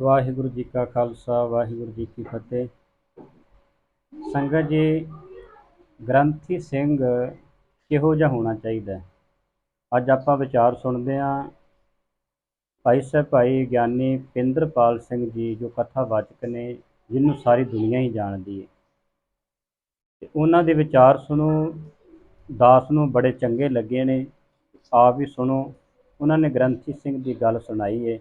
ਵਾਹਿਗੁਰੂ ਜੀ ਕਾ ਖਾਲਸਾ, ਵਾਹਿਗੁਰੂ ਜੀ ਕੀ ਫਤਿਹ। ਸੰਗਤ ਜੀ, ਗ੍ਰੰਥੀ ਸਿੰਘ ਕਿਹੋ ਜਿਹਾ ਹੋਣਾ ਚਾਹੀਦਾ ਅੱਜ ਆਪਾਂ ਵਿਚਾਰ ਸੁਣਦੇ ਹਾਂ ਭਾਈ ਸਾਹਿਬ, ਭਾਈ ਗਿਆਨੀ ਪਿੰਦਰਪਾਲ ਸਿੰਘ ਜੀ, ਜੋ ਕਥਾਵਾਚਕ ਨੇ, ਜਿਹਨੂੰ ਸਾਰੀ ਦੁਨੀਆ ਹੀ ਜਾਣਦੀ ਹੈ। ਤੇ ਉਹਨਾਂ ਦੇ ਵਿਚਾਰ ਸੁਣੋ, ਦਾਸ ਨੂੰ ਬੜੇ ਚੰਗੇ ਲੱਗੇ ਨੇ। ਆਪ ਹੀ ਸੁਣੋ, ਉਹਨਾਂ ਨੇ ਗ੍ਰੰਥੀ ਸਿੰਘ ਦੀ ਗੱਲ ਸੁਣਾਈ ਹੈ।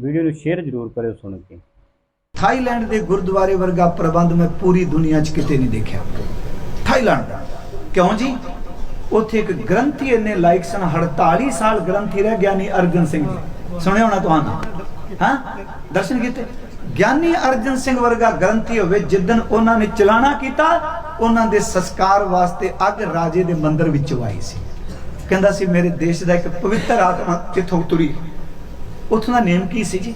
ਵੀਡੀਓ ਨੂੰ ਸ਼ੇਅਰ ਜ਼ਰੂਰ ਕਰਿਓ ਸੁਣ ਕੇ। ਥਾਈਲੈਂਡ ਦੇ ਗੁਰਦੁਆਰੇ ਵਰਗਾ ਪ੍ਰਬੰਧ ਮੈਂ ਪੂਰੀ ਦੁਨੀਆ 'ਚ ਕਿਤੇ ਨਹੀਂ ਦੇਖਿਆ। ਥਾਈਲੈਂਡ ਦਾ। ਕਿਉਂ ਜੀ? ਉੱਥੇ ਇੱਕ ਗ੍ਰੰਥੀ ਇਹਨੇ ਲਾਇਕ ਸਨ 48 ਸਾਲ ਗ੍ਰੰਥੀ ਰਹਿ ਗਿਆਨੀ ਅਰਜਨ ਸਿੰਘ ਜੀ। ਸੁਣਿਆ ਹੋਣਾ ਤੁਹਾਨੂੰ? ਹਾਂ? ਦਰਸ਼ਨ ਕੀਤੇ? ਗਿਆਨੀ ਅਰਜਨ ਸਿੰਘ ਵਰਗਾ ਗ੍ਰੰਥੀ ਹੋਵੇ ਜਿੱਦਨ ਉਹਨਾਂ ਨੇ ਚਲਾਣਾ ਕੀਤਾ, ਉਹਨਾਂ ਦੇ ਸੰਸਕਾਰ ਵਾਸਤੇ ਅੱਗ ਰਾਜੇ ਦੇ ਮੰਦਰ ਵਿੱਚੋਂ ਆਈ ਸੀ। ਕਹਿੰਦਾ ਸੀ, ਮੇਰੇ ਦੇਸ਼ ਦਾ ਇੱਕ ਪਵਿੱਤਰ ਆਤਮਾ ਕਿੱਥੋਂ ਤੁਰੀ? ਉੱਥੋਂ ਦਾ ਨੇਮ ਕੀ ਸੀ ਜੀ?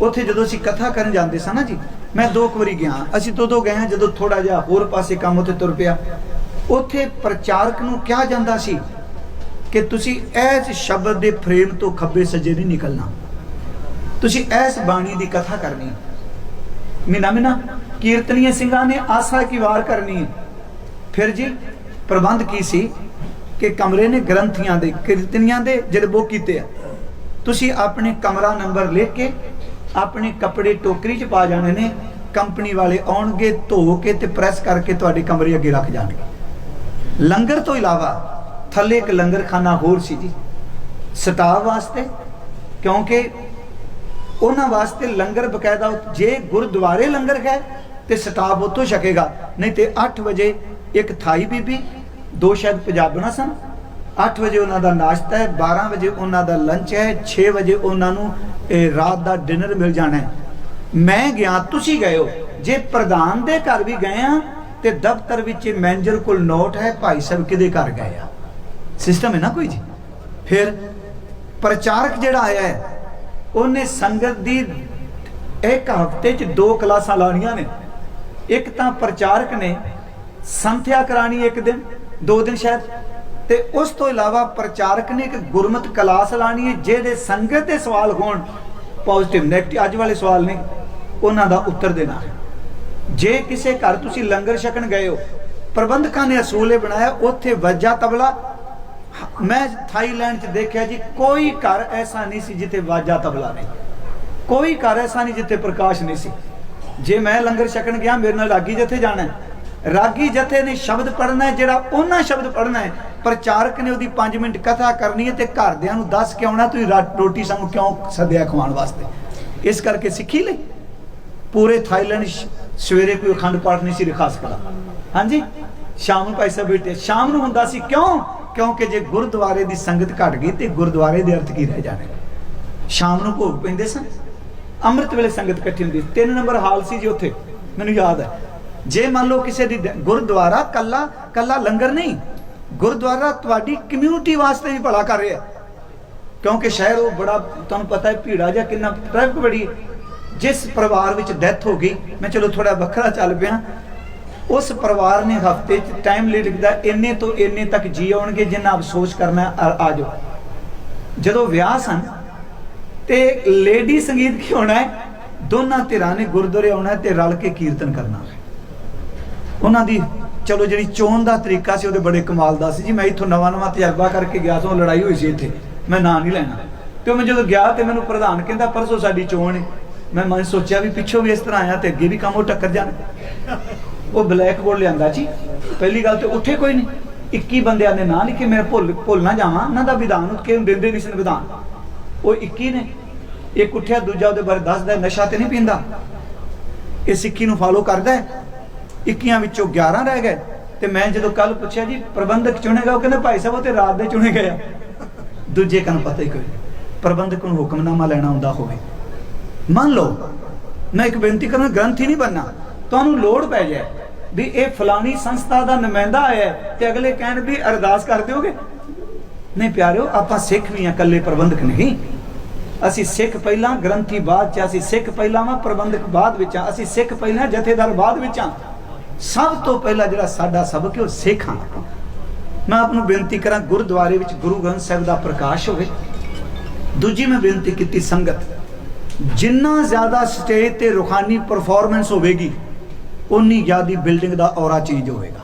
ਉੱਥੇ ਜਦੋਂ ਅਸੀਂ ਕਥਾ ਕਰਨ ਜਾਂਦੇ ਸਾਂ ਨਾ ਜੀ, ਮੈਂ ਦੋ ਕੁ ਵਾਰੀ ਗਿਆ ਅਸੀਂ ਦੋ ਦੋ ਗਏ ਜਦੋਂ ਥੋੜਾ ਜਿਹਾ ਹੋਰ ਪਾਸੇ ਕੰਮ ਉੱਥੇ ਤੁਰ ਪਿਆ। ਉੱਥੇ ਪ੍ਰਚਾਰਕ ਨੂੰ ਕਿਹਾ ਜਾਂਦਾ ਸੀ ਕਿ ਤੁਸੀਂ ਇਸ ਸ਼ਬਦ ਦੇ ਫਰੇਮ ਤੋਂ ਖੱਬੇ ਸੱਜੇ ਨਹੀਂ ਨਿਕਲਣਾ। ਤੁਸੀਂ ਇਸ ਬਾਣੀ ਦੀ ਕਥਾ ਕਰਨੀ ਮੀਨਾ ਮੀਨਾ, ਕੀਰਤਨੀਏ ਸਿੰਘਾਂ ਨੇ ਆਸਾ ਕੀ ਵਾਰ ਕਰਨੀ ਹੈ? ਫਿਰ ਜੀ, ਪ੍ਰਬੰਧ ਕੀ ਸੀ ਕਿ ਕਮਰੇ ਨੇ ਗ੍ਰੰਥੀਆਂ ਦੇ, ਕੀਰਤਨੀਆਂ ਦੇ ਜਿਹੜੇ ਬੋ ਕੀਤੇ ਆ। ਤੁਸੀਂ ਆਪਣੇ ਕਮਰਾ ਨੰਬਰ ਲਿਖ ਕੇ ਆਪਣੇ ਕੱਪੜੇ ਟੋਕਰੀ 'ਚ ਪਾ ਜਾਣੇ ਨੇ, ਕੰਪਨੀ ਵਾਲੇ ਆਉਣਗੇ, ਧੋ ਕੇ ਤੇ ਪ੍ਰੈਸ ਕਰਕੇ ਤੁਹਾਡੇ ਕਮਰੇ ਅੱਗੇ ਰੱਖ ਜਾਣਗੇ। ਲੰਗਰ ਤੋਂ ਇਲਾਵਾ ਥੱਲੇ ਇੱਕ ਲੰਗਰਖਾਨਾ ਹੋਰ ਸੀ ਜੀ, ਸਟਾਫ ਵਾਸਤੇ, ਕਿਉਂਕਿ ਉਹਨਾਂ ਵਾਸਤੇ ਲੰਗਰ ਬਕਾਇਦਾ ਜੇ ਗੁਰਦੁਆਰੇ ਲੰਗਰ ਹੈ ਤੇ ਸਟਾਫ ਉੱਥੋਂ ਛਕੇਗਾ, ਨਹੀਂ ਤੇ 8 ਵਜੇ ਇੱਕ ਥਾਈ ਬੀਬੀ, ਦੋ ਸ਼ਾਇਦ ਪੰਜਾਬਣਾ ਸਨ 8 ਵਜੇ ਉਹਨਾਂ ਦਾ ਨਾਸ਼ਤਾ ਹੈ 12 ਵਜੇ ਉਹਨਾਂ ਦਾ ਲੰਚ ਹੈ 6 ਵਜੇ ਉਹਨਾਂ ਨੂੰ ਰਾਤ ਦਾ ਡਿਨਰ ਮਿਲ ਜਾਣਾ ਹੈ। ਮੈਂ ਗਿਆ, ਤੁਸੀਂ ਗਏ ਹੋ। ਜੇ ਪ੍ਰਧਾਨ ਦੇ ਘਰ ਵੀ ਗਏ ਆ, ਤੇ ਦਫ਼ਤਰ ਵਿੱਚ ਮੈਨੇਜਰ ਕੋਲ ਨੋਟ ਹੈ, ਭਾਈ ਸਾਹਿਬ ਕਿਹਦੇ ਘਰ ਗਏ ਆ? ਸਿਸਟਮ ਹੈ ਨਾ ਕੋਈ ਜੀ? ਫਿਰ ਪ੍ਰਚਾਰਕ ਜਿਹੜਾ ਆਇਆ ਹੈ, ਉਹਨੇ ਸੰਗਤ ਦੀ ਇੱਕ ਹਫ਼ਤੇ 'ਚ ਦੋ ਕਲਾਸਾਂ ਲਾਉਣੀਆਂ ਨੇ। ਇੱਕ ਤਾਂ ਪ੍ਰਚਾਰਕ ਨੇ ਸੰਥਿਆ ਕਰਾਣੀ ਇੱਕ ਦਿਨ, ਦੋ ਦਿਨ ਸ਼ਾਇਦ। ਤੇ ਉਸ ਤੋਂ ਇਲਾਵਾ ਪ੍ਰਚਾਰਕ ਨੇ ਇੱਕ ਗੁਰਮਤ ਕਲਾਸ ਲਾਣੀ ਹੈ, ਜਿਹਦੇ ਸੰਗਤ ਦੇ ਸਵਾਲ ਹੋਣ ਪੋਜ਼ਿਟਿਵ ਨੈਗੇਟਿਵ ਅੱਜ ਵਾਲੇ ਸਵਾਲ ਨੇ, ਉਹਨਾਂ ਦਾ ਉੱਤਰ ਦੇਣਾ ਹੈ। ਜੇ ਕਿਸੇ ਘਰ ਤੁਸੀਂ ਲੰਗਰ ਛਕਣ ਗਏ ਹੋ, ਪ੍ਰਬੰਧਕਾਂ ਨੇ ਅਸੂਲੇ ਬਣਾਇਆ, ਉੱਥੇ ਵੱਜਾ ਤਬਲਾ। ਮੈਂ ਥਾਈਲੈਂਡ 'ਚ ਦੇਖਿਆ ਜੀ, ਕੋਈ ਘਰ ਐਸਾ ਨਹੀਂ ਸੀ ਜਿੱਥੇ ਵਾਜਾ ਤਬਲਾ ਨਹੀਂ। ਕੋਈ ਘਰ ਐਸਾ ਨਹੀਂ ਜਿੱਥੇ ਪ੍ਰਕਾਸ਼ ਨਹੀਂ ਸੀ। ਜੇ ਮੈਂ ਲੰਗਰ ਛਕਣ ਗਿਆ, ਮੇਰੇ ਨਾਲ ਰਾਗੀ ਜਥੇ ਜਾਣਾ ਰਾਗੀ ਜਥੇ ਨੇ ਸ਼ਬਦ ਪੜਨਾ ਹੈ, ਜਿਹੜਾ ਉਹਨਾਂ ਸ਼ਬਦ ਪੜਨਾ ਹੈ ਪ੍ਰਚਾਰਕ ਨੇ ਉਹਦੀ 5 ਮਿੰਟ ਕਥਾ ਕਰਨੀ ਹੈ ਤੇ ਘਰਦਿਆਂ ਨੂੰ ਦੱਸ ਕੇ ਆਉਣਾ, ਤੁਸੀਂ ਰੋਟੀ ਸਾਨੂੰ ਕਿਉਂ ਸੱਦਿਆ ਖਵਾਉਣ ਵਾਸਤੇ? ਇਸ ਕਰਕੇ ਸਿੱਖੀ ਲਈ। ਪੂਰੇ ਥਾਈਲੈਂਡ ਸਵੇਰੇ ਕੋਈ ਅਖੰਡ ਪਾਠ ਨਹੀਂ ਸੀ ਰਖਾ ਸਕਦਾ ਹਾਂਜੀ? ਸ਼ਾਮ ਨੂੰ ਭਾਈ ਬੈਠੇ। ਸ਼ਾਮ ਨੂੰ ਹੁੰਦਾ ਸੀ ਕਿਉਂ? ਕਿਉਂਕਿ ਜੇ ਗੁਰਦੁਆਰੇ ਦੀ ਸੰਗਤ ਘਟ ਗਈ ਤੇ ਗੁਰਦੁਆਰੇ ਦੇ ਅਰਥ ਕੀ ਰਹਿ ਜਾਣੇ? ਸ਼ਾਮ ਨੂੰ ਭੋਗ ਪੈਂਦੇ ਸਨ। ਅੰਮ੍ਰਿਤ ਵੇਲੇ ਸੰਗਤ ਇਕੱਠੀ ਹੁੰਦੀ। ਸੀ। ਤਿੰਨ ਨੰਬਰ ਹਾਲ ਸੀ ਜੀ ਉੱਥੇ। ਮੈਨੂੰ ਯਾਦ ਹੈ। ਜੇ ਮੰਨ ਲਓ ਕਿਸੇ ਦੀ, ਗੁਰਦੁਆਰਾ ਕੱਲਾ ਕੱਲਾ ਲੰਗਰ ਨਹੀਂ ਗੁਰਦੁਆਰਾ ਤੁਹਾਡੀ ਕਮਿਊਨਿਟੀ ਵਾਸਤੇ ਵੀ ਭਲਾ ਕਰ ਰਿਹਾ। ਕਿਉਂਕਿ ਸ਼ਹਿਰ ਉਹ ਬੜਾ, ਤੁਹਾਨੂੰ ਪਤਾ ਹੈ, ਭੀੜਾ ਜਾਂ ਕਿੰਨਾ ਟ੍ਰੈਫਿਕ ਬੜੀ, ਜਿਸ ਪਰਿਵਾਰ ਵਿੱਚ ਡੈਥ ਹੋ ਗਈ, ਮੈਂ ਚਲੋ ਥੋੜਾ ਵੱਖਰਾ ਚੱਲ ਪਿਆ। ਉਸ ਪਰਿਵਾਰ ਨੇ ਹਫ਼ਤੇ 'ਚ ਟਾਈਮ ਲੈ ਲਿਖਦਾ ਇੰਨੇ ਤੋਂ ਇੰਨੇ ਤੱਕ ਜੀ ਆਉਣਗੇ, ਜਿੰਨਾ ਅਫਸੋਸ ਕਰਨਾ ਆ ਜਾਓ। ਜਦੋਂ ਵਿਆਹ ਸਨ, ਤੇ ਲੇਡੀ ਸੰਗੀਤ ਕੀ ਹੋਣਾ ਹੈ? ਦੋਨਾਂ ਧਿਰਾਂ ਨੇ ਗੁਰਦੁਆਰੇ ਆਉਣਾ ਹੈ ਤੇ ਰਲ ਕੇ ਕੀਰਤਨ ਕਰਨਾ ਉਹਨਾਂ ਦੀ ਚਲੋ ਜਿਹੜੀ ਚੋਣ ਦਾ ਤਰੀਕਾ ਸੀ, ਉਹਦੇ ਬੜੇ ਕਮਾਲ ਦਾ ਸੀ ਜੀ। ਮੈਂ ਇੱਥੋਂ ਨਵਾਂ ਨਵਾਂ ਤਜਰਬਾ ਕਰਕੇ ਗਿਆ ਸੀ, ਉਹ ਲੜਾਈ ਹੋਈ ਸੀ ਇੱਥੇ। ਮੈਂ ਨਾਂ ਨਹੀਂ ਲੈਣਾ। ਤੇ ਮੈਂ ਜਦੋਂ ਗਿਆ ਤੇ ਮੈਨੂੰ ਪ੍ਰਧਾਨ ਕਹਿੰਦਾ, ਪਰਸੋਂ ਸਾਡੀ ਚੋਣ ਹੈ ਮੈਂ ਮਨ ਸੋਚਿਆ ਵੀ ਪਿੱਛੋਂ ਵੀ ਇਸ ਤਰ੍ਹਾਂ ਆਇਆ ਤੇ ਅੱਗੇ ਵੀ ਕੰਮ ਉਹ ਟੱਕਰ ਜਾਣ। ਉਹ ਬਲੈਕ ਬੋਰਡ ਲਿਆਂਦਾ ਜੀ। ਪਹਿਲੀ ਗੱਲ ਤੇ ਉੱਠੇ ਕੋਈ ਨਹੀਂ। 21 ਬੰਦਿਆਂ ਦੇ ਨਾਂ ਲਿਖੇ, ਮੈਂ ਭੁੱਲ ਭੁੱਲ ਨਾ ਜਾਵਾਂ। ਉਹਨਾਂ ਦਾ ਵਿਧਾਨ ਕਿਉਂ ਦਿੰਦੇ ਨਹੀਂ ਸਨ ਵਿਧਾਨ। ਉਹ 21 ਨੇ। ਇੱਕ ਉੱਠਿਆ, ਦੂਜਾ ਉਹਦੇ ਬਾਰੇ ਦੱਸਦਾ, ਨਸ਼ਾ ਤੇ ਨਹੀਂ ਪੀਂਦਾ। ਇਹ ਸਿੱਖੀ ਨੂੰ ਫਾਲੋ ਕਰਦਾ 21 ਵਿੱਚੋਂ 11 ਰਹਿ ਗਏ। ਤੇ ਮੈਂ ਜਦੋਂ ਕੱਲ ਪੁੱਛਿਆ ਜੀ, ਪ੍ਰਬੰਧਕ ਚੁਣੇਗਾ ਉਹ ਕਹਿੰਦਾ, ਭਾਈ ਸਾਹਿਬ, ਉਹ ਤੇ ਰਾਤ ਦੇ ਚੁਣੇ ਗਏ ਆ। ਦੂਜੇ ਕਨ ਪਤਾ ਹੀ ਕੋਈ ਪ੍ਰਬੰਧਕ ਨੂੰ ਹੁਕਮਨਾਮਾ ਲੈਣਾ ਹੁੰਦਾ ਹੋਵੇ। ਮੰਨ ਲਓ, ਮੈਂ ਇੱਕ ਬੇਨਤੀ ਕਰਨਾ ਗ੍ਰੰਥੀ ਨਹੀਂ ਬੰਨਾ ਤੁਹਾਨੂੰ ਲੋੜ ਪੈ ਜਾਏ ਵੀ ਇਹ ਫਲਾਣੀ ਸੰਸਥਾ ਦਾ ਨੁਮਾਇੰਦਾ ਆਇਆ ਤੇ ਅਗਲੇ ਕਹਿਣ ਵੀ ਅਰਦਾਸ ਕਰ ਦਿਓਗੇ। ਨਹੀਂ ਪਿਆਰਿਓ, ਆਪਾਂ ਸਿੱਖ ਵੀ ਆ ਇਕੱਲੇ ਪ੍ਰਬੰਧਕ ਨਹੀਂ। ਅਸੀਂ ਸਿੱਖ ਪਹਿਲਾਂ, ਗ੍ਰੰਥੀ ਬਾਅਦ ਚ ਅਸੀਂ ਸਿੱਖ ਪਹਿਲਾਂ ਵਾ, ਪ੍ਰਬੰਧਕ ਬਾਅਦ ਵਿੱਚ ਆ। ਅਸੀਂ ਸਿੱਖ ਪਹਿਲਾਂ, ਜਥੇਦਾਰ ਬਾਅਦ ਵਿੱਚ ਆ। ਸਭ ਤੋਂ ਪਹਿਲਾਂ ਜਿਹੜਾ ਸਾਡਾ ਸਬਕ ਹੈ ਉਹ ਸਿੱਖ ਹਾਂ ਮੈਂ ਆਪ ਨੂੰ ਬੇਨਤੀ ਕਰਾਂ, ਗੁਰਦੁਆਰੇ ਵਿੱਚ ਗੁਰੂ ਗ੍ਰੰਥ ਸਾਹਿਬ ਦਾ ਪ੍ਰਕਾਸ਼ ਹੋਵੇ। ਦੂਜੀ ਮੈਂ ਬੇਨਤੀ ਕੀਤੀ ਸੰਗਤ, ਜਿੰਨਾ ਜ਼ਿਆਦਾ ਸਟੇਜ ਤੇ ਰੁਖਾਨੀ ਪਰਫਾਰਮੈਂਸ ਹੋਵੇਗੀ ਉਨੀ ਜ਼ਿਆਦੀ ਬਿਲਡਿੰਗ ਦਾ ਔਰਾ ਚੇਂਜ ਹੋਵੇਗਾ।